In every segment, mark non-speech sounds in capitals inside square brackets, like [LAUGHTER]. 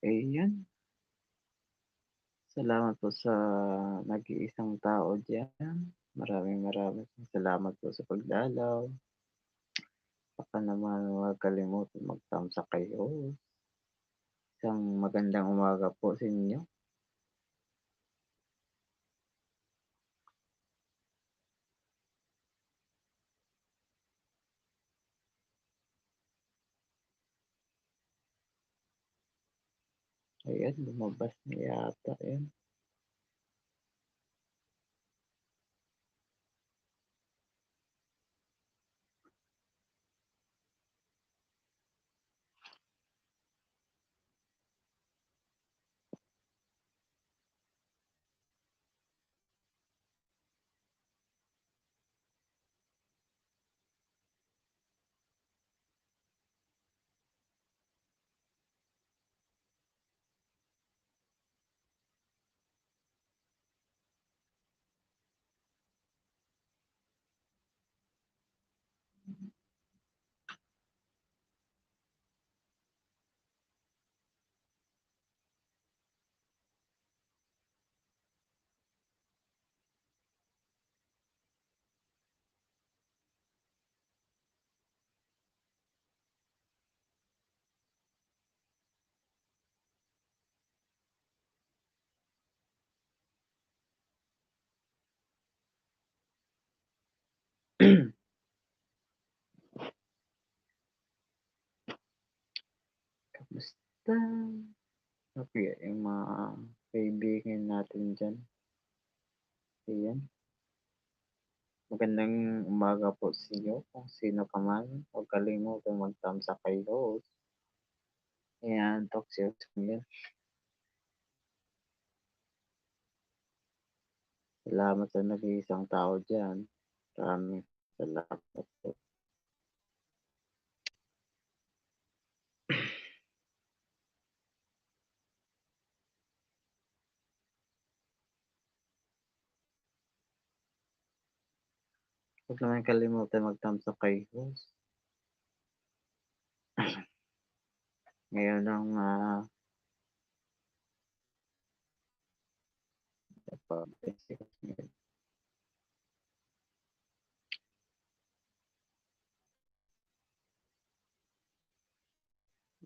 Ayan. Salamat po sa nag-iisang tao diyan. Maraming maraming salamat po sa pagdalaw. Baka naman huwag kalimutang mag-thumbs up kay host. Isang magandang umaga po sa inyo. Ayan, lumabas na yata 'yan. [CLEARS THROAT] Kamusta? Sabi yung mga kaibigan natin diyan. Ayan. Magandang umaga po sa inyo kung sino ka man. Huwag kalimutang mag-thumbs up kay host. Ayan, talk host ngayon. Salamat sa nag-iisang tao diyan. Maraming salamat po. Huwag naman kalimutan mag-thumbs up kay host. [CLEARS THROAT] Ngayon ang, ah Right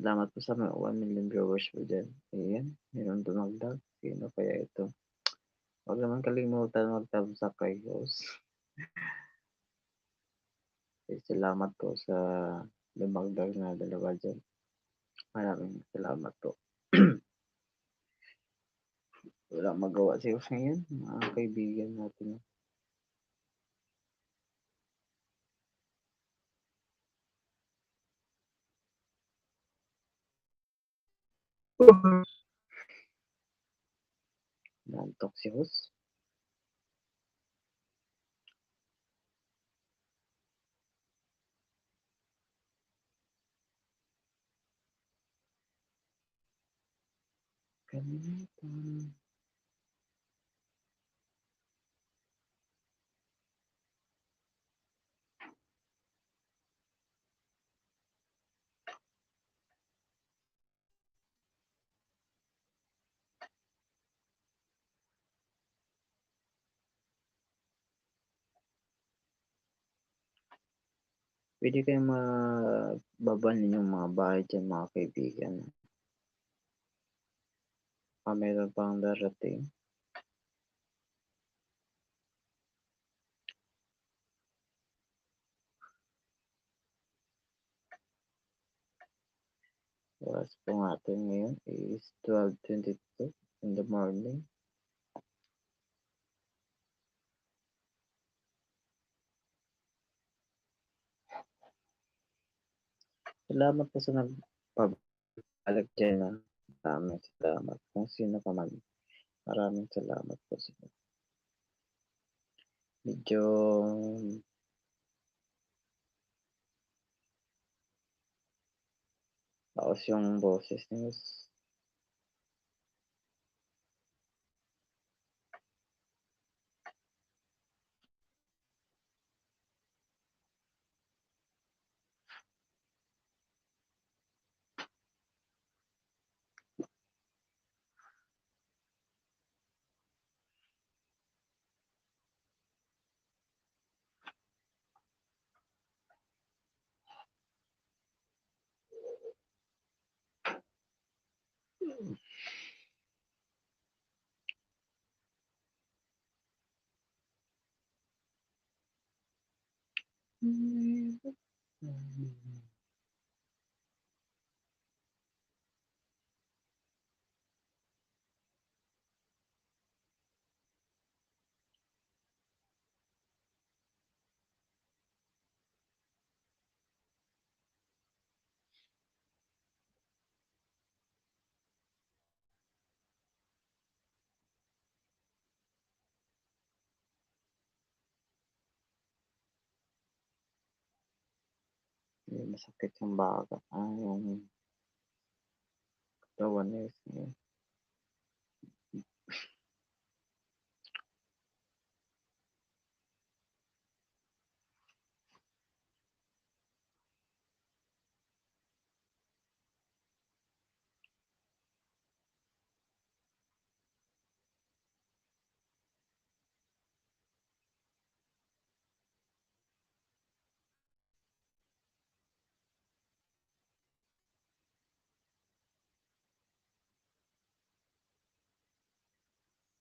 Salamat po sa mga 1 million viewers po diyan. Ayan, mayroong dumagdag. Sino kaya ito? Huwag naman kalimutan mag-thumbs up kay host. [LAUGHS] Eh, salamat po sa dumagdag na dalawa diyan. Maraming salamat po. [CLEARS THROAT] Walang magawa si host ngayon, mga kaibigan natin. Inaantok si host. Puwede kayong magbaba ninyong mga bahay diyan mga kaibigan. Baka meron pang darating. Oras po natin ngayon is 12:22 in the morning. Salamat po sa nagpapaabot diyan, ah, maraming salamat kung sino ka man. Maraming salamat po sa Medyo Baos yung boses niyo. Yung masakit yung baga ah, yung katawan mismo.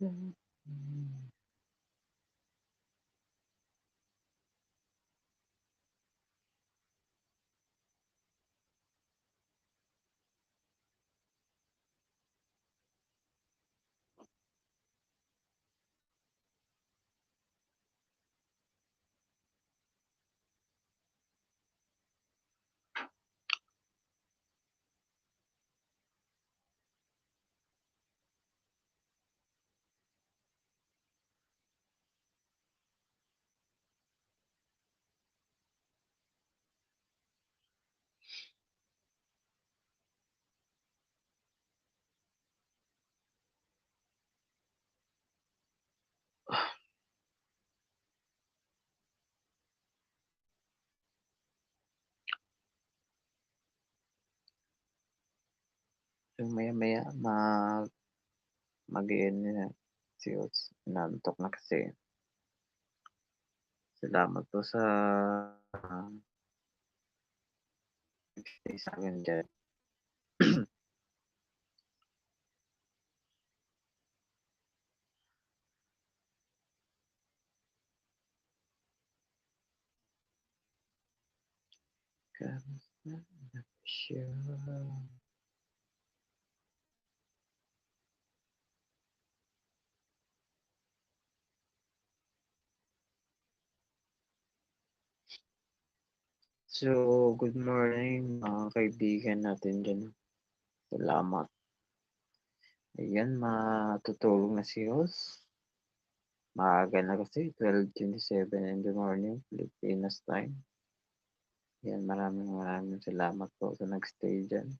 Mm. Yung maya-maya mag mag-e-end na si inaantok na kasi. Salamat po sa nag-stay sa'kin diyan. [CLEARS THROAT] Kamusta na siya? So, good morning mga kaibigan natin diyan. Salamat. Ayan, matutulog na si Host. Maaga na kasi 12:27 in the morning, Pilipinas time. Yan, maraming maraming salamat po sa nag-stay diyan.